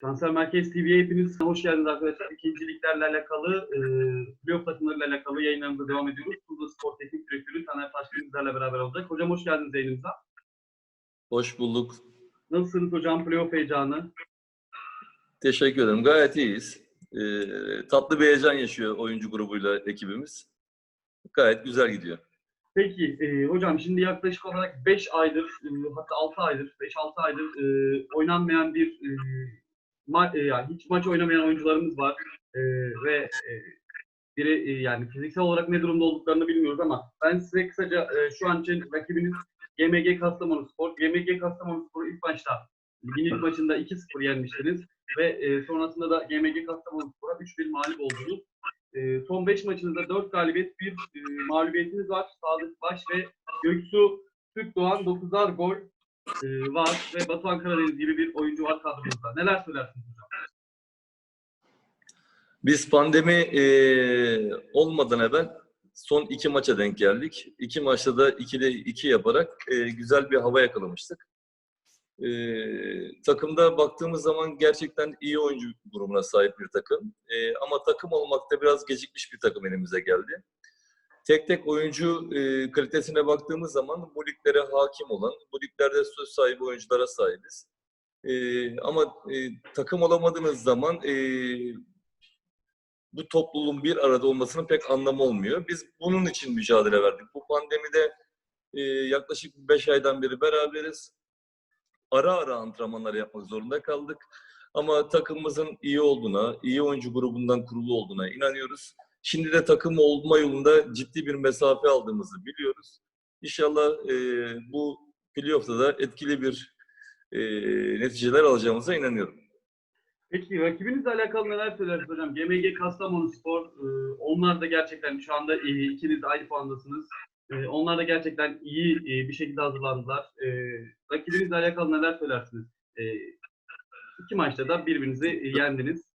Transfer Merkez TV'ye hepiniz hoş geldiniz arkadaşlar. İkinciliklerle alakalı, e, playoff takımlarıyla alakalı yayınlarımıza devam ediyoruz. Tuzla Spor Teknik Direktörü Taner Taşkın bizlerle beraber olacak. Hocam hoş geldiniz yayınımıza. Hoş bulduk. Nasılsınız hocam playoff heyecanı? Teşekkür ederim. Gayet iyiyiz. Ee, tatlı bir heyecan yaşıyor oyuncu grubuyla ekibimiz. Gayet güzel gidiyor. Peki e, hocam şimdi yaklaşık olarak 5 aydır, e, hatta 6 aydır, 5-6 aydır e, oynanmayan bir e, ma- e, yani hiç maç oynamayan oyuncularımız var. E, ve e, biri e, yani fiziksel olarak ne durumda olduklarını bilmiyoruz ama ben size kısaca e, şu an için rakibiniz GMG Kastamonu Spor. GMG Kastamonu Spor'u ilk maçta ligin ilk maçında 2-0 yenmiştiniz ve e, sonrasında da GMG Kastamonu Spor'a 3-1 mağlup oldunuz. E, son 5 maçınızda 4 galibiyet, 1 e, mağlubiyetiniz var. Sadık Baş ve Göksu Türkdoğan 9'ar gol e, var ve Batuhan Karadeniz gibi bir oyuncu var kadronuzda. Neler söylersiniz hocam? Biz pandemi e, olmadan evvel son iki maça denk geldik. İki maçta da 2'de 2 yaparak e, güzel bir hava yakalamıştık. E, takımda baktığımız zaman gerçekten iyi oyuncu grubuna sahip bir takım. E, ama takım olmakta biraz gecikmiş bir takım elimize geldi. Tek tek oyuncu e, kalitesine baktığımız zaman bu liglere hakim olan, bu liglerde söz sahibi oyunculara sahibiz. E, ama e, takım olamadığınız zaman e, bu topluluğun bir arada olmasının pek anlamı olmuyor. Biz bunun için mücadele verdik. Bu pandemide e, yaklaşık 5 aydan beri beraberiz. Ara ara antrenmanlar yapmak zorunda kaldık. Ama takımımızın iyi olduğuna, iyi oyuncu grubundan kurulu olduğuna inanıyoruz. Şimdi de takım olma yolunda ciddi bir mesafe aldığımızı biliyoruz. İnşallah e, bu playoff'ta da etkili bir e, neticeler alacağımıza inanıyorum. Peki rakibinizle alakalı neler söylersiniz hocam? GMG Kastamonu Spor, e, onlar da gerçekten şu anda e, ikiniz de aynı puandasınız. E, onlar da gerçekten iyi e, bir şekilde hazırlandılar. E, rakibinizle alakalı neler söylersiniz? E, iki maçta da birbirinizi e, yendiniz.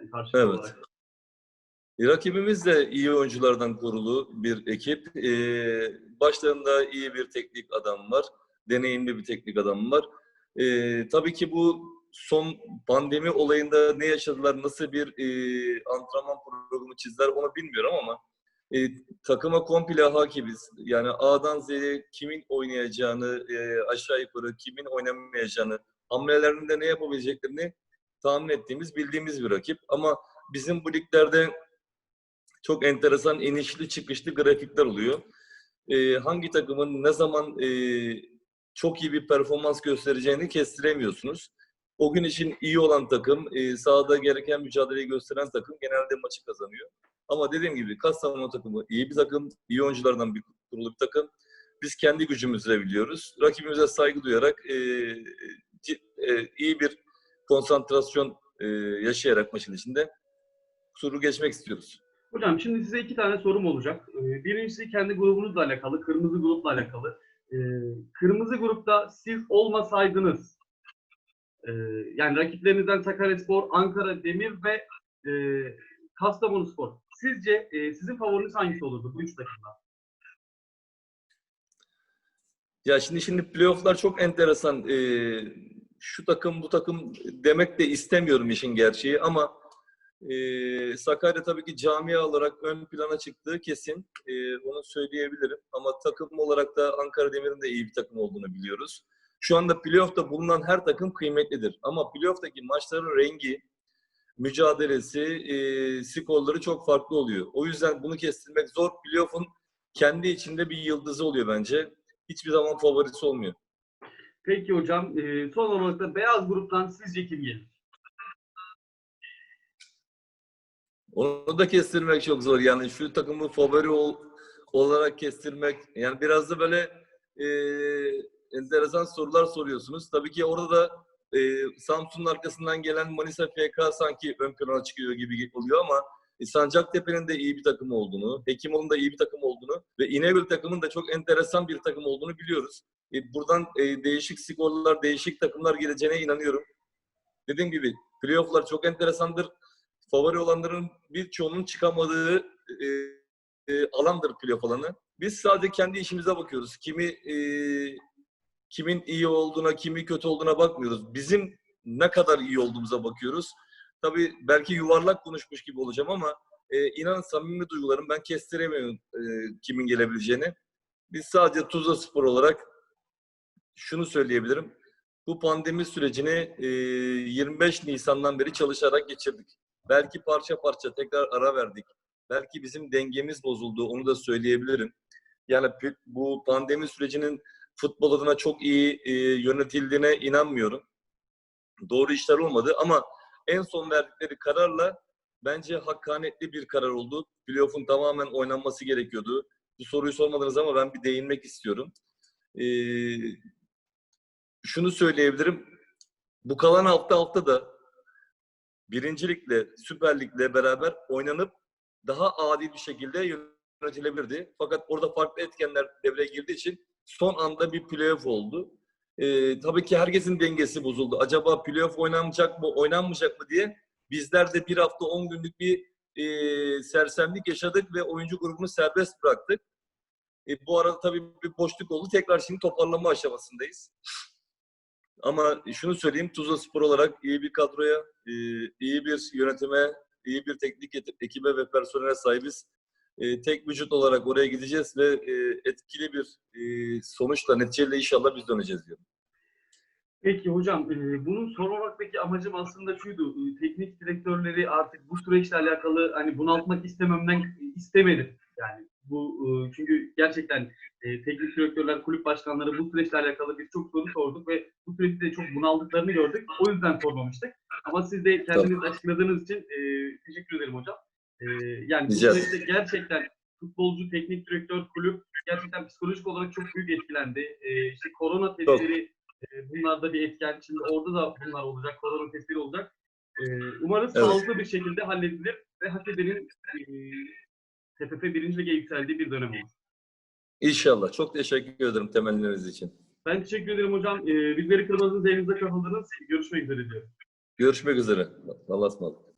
Yani Evet. olarak. E, Rakibimiz de iyi oyunculardan kurulu bir ekip. E, başlarında iyi bir teknik adam var. Deneyimli bir teknik adam var. E, tabii ki bu son pandemi olayında ne yaşadılar, nasıl bir e, antrenman programı çizdiler onu bilmiyorum ama e, takıma komple hakimiz. Yani A'dan Z'ye kimin oynayacağını, e, aşağı yukarı kimin oynamayacağını, hamlelerinde ne yapabileceklerini tahmin ettiğimiz, bildiğimiz bir rakip. Ama bizim bu liglerde çok enteresan inişli çıkışlı grafikler oluyor. Ee, hangi takımın ne zaman e, çok iyi bir performans göstereceğini kestiremiyorsunuz. O gün için iyi olan takım, e, sahada gereken mücadeleyi gösteren takım genelde maçı kazanıyor. Ama dediğim gibi Kastamonu takımı iyi bir takım, iyi oyunculardan bir kurulu bir takım. Biz kendi gücümüzle biliyoruz. Rakibimize saygı duyarak e, e, iyi bir konsantrasyon e, yaşayarak maçın içinde turu geçmek istiyoruz. Hocam şimdi size iki tane sorum olacak. Ee, Birincisi kendi grubunuzla alakalı, kırmızı grupla alakalı. Ee, Kırmızı grupta siz olmasaydınız, e, yani rakiplerinizden Sakaryaspor, Ankara Demir ve e, Kastamonuspor. Sizce e, sizin favoriniz hangisi olurdu bu üç takımda? Ya şimdi şimdi playofflar çok enteresan. Ee, şu takım bu takım demek de istemiyorum işin gerçeği ama e, Sakarya tabii ki camia olarak ön plana çıktığı kesin. E, onu söyleyebilirim. Ama takım olarak da Ankara Demir'in de iyi bir takım olduğunu biliyoruz. Şu anda playoff'ta bulunan her takım kıymetlidir. Ama playoff'taki maçların rengi, mücadelesi, e, skorları çok farklı oluyor. O yüzden bunu kestirmek zor. Playoff'un kendi içinde bir yıldızı oluyor bence. Hiçbir zaman favorisi olmuyor. Peki hocam, e, son olarak da beyaz gruptan sizce kim gelir? Onu da kestirmek çok zor. Yani şu takımı favori ol- olarak kestirmek. Yani biraz da böyle e, enteresan sorular soruyorsunuz. Tabii ki orada da e, Samsun'un arkasından gelen Manisa FK sanki ön plana çıkıyor gibi oluyor ama e, Sancaktepe'nin de iyi bir takım olduğunu, Hekimoğlu'nun da iyi bir takım olduğunu ve İnegöl takımın da çok enteresan bir takım olduğunu biliyoruz. E, buradan e, değişik skorlar, değişik takımlar geleceğine inanıyorum. Dediğim gibi playofflar çok enteresandır favori olanların birçoğunun çıkamadığı e, e, alandır playoff alanı. Biz sadece kendi işimize bakıyoruz. Kimi e, kimin iyi olduğuna, kimi kötü olduğuna bakmıyoruz. Bizim ne kadar iyi olduğumuza bakıyoruz. Tabii belki yuvarlak konuşmuş gibi olacağım ama e, inanın samimi duygularım ben kestiremiyorum e, kimin gelebileceğini. Biz sadece Tuzla Spor olarak şunu söyleyebilirim. Bu pandemi sürecini e, 25 Nisan'dan beri çalışarak geçirdik. Belki parça parça tekrar ara verdik. Belki bizim dengemiz bozuldu. Onu da söyleyebilirim. Yani bu pandemi sürecinin futbol adına çok iyi e, yönetildiğine inanmıyorum. Doğru işler olmadı ama en son verdikleri kararla bence hakkaniyetli bir karar oldu. Playoff'un tamamen oynanması gerekiyordu. Bu soruyu sormadınız ama ben bir değinmek istiyorum. Ee, şunu söyleyebilirim. Bu kalan hafta hafta da birincilikle, Süper Lig'le beraber oynanıp daha adil bir şekilde yönetilebilirdi. Fakat orada farklı etkenler devreye girdiği için son anda bir playoff oldu. Ee, tabii ki herkesin dengesi bozuldu. Acaba playoff oynanacak mı, oynanmayacak mı diye bizler de bir hafta 10 günlük bir e, sersemlik yaşadık ve oyuncu grubunu serbest bıraktık. E, bu arada tabii bir boşluk oldu. Tekrar şimdi toparlanma aşamasındayız. Ama şunu söyleyeyim, Tuzla Spor olarak iyi bir kadroya, e, iyi bir yönetime, iyi bir teknik ekibe ve personele sahibiz. E, tek vücut olarak oraya gideceğiz ve e, etkili bir sonuçla, neticeyle inşallah biz döneceğiz diyorum. Peki hocam, bunun sormamaktaki amacım aslında şuydu. Teknik direktörleri artık bu süreçle alakalı hani bunaltmak istememden istemedim. Yani bu e, çünkü gerçekten e, teknik direktörler, kulüp başkanları bu süreçle alakalı birçok soru sorduk ve bu süreçte çok bunaldıklarını gördük. O yüzden sormamıştık. Ama siz de kendiniz açıkladığınız için e, teşekkür ederim hocam. E, yani bu süreçte gerçekten futbolcu, teknik direktör, kulüp gerçekten psikolojik olarak çok büyük etkilendi. E, işte korona tedbiri e, bunlar da bir etken. Şimdi orada da bunlar olacak. Korona testleri olacak. E, umarız Evet. sağlıklı bir şekilde halledilir ve hak edenin e, TFF birinci lige yükseldiği bir dönem olur. İnşallah. Çok teşekkür ederim temennileriniz için. Ben teşekkür ederim hocam. E, bizleri kırmadınız, elinize katıldınız. Görüşmek üzere diyorum. Görüşmek üzere. Allah'a ısmarladık.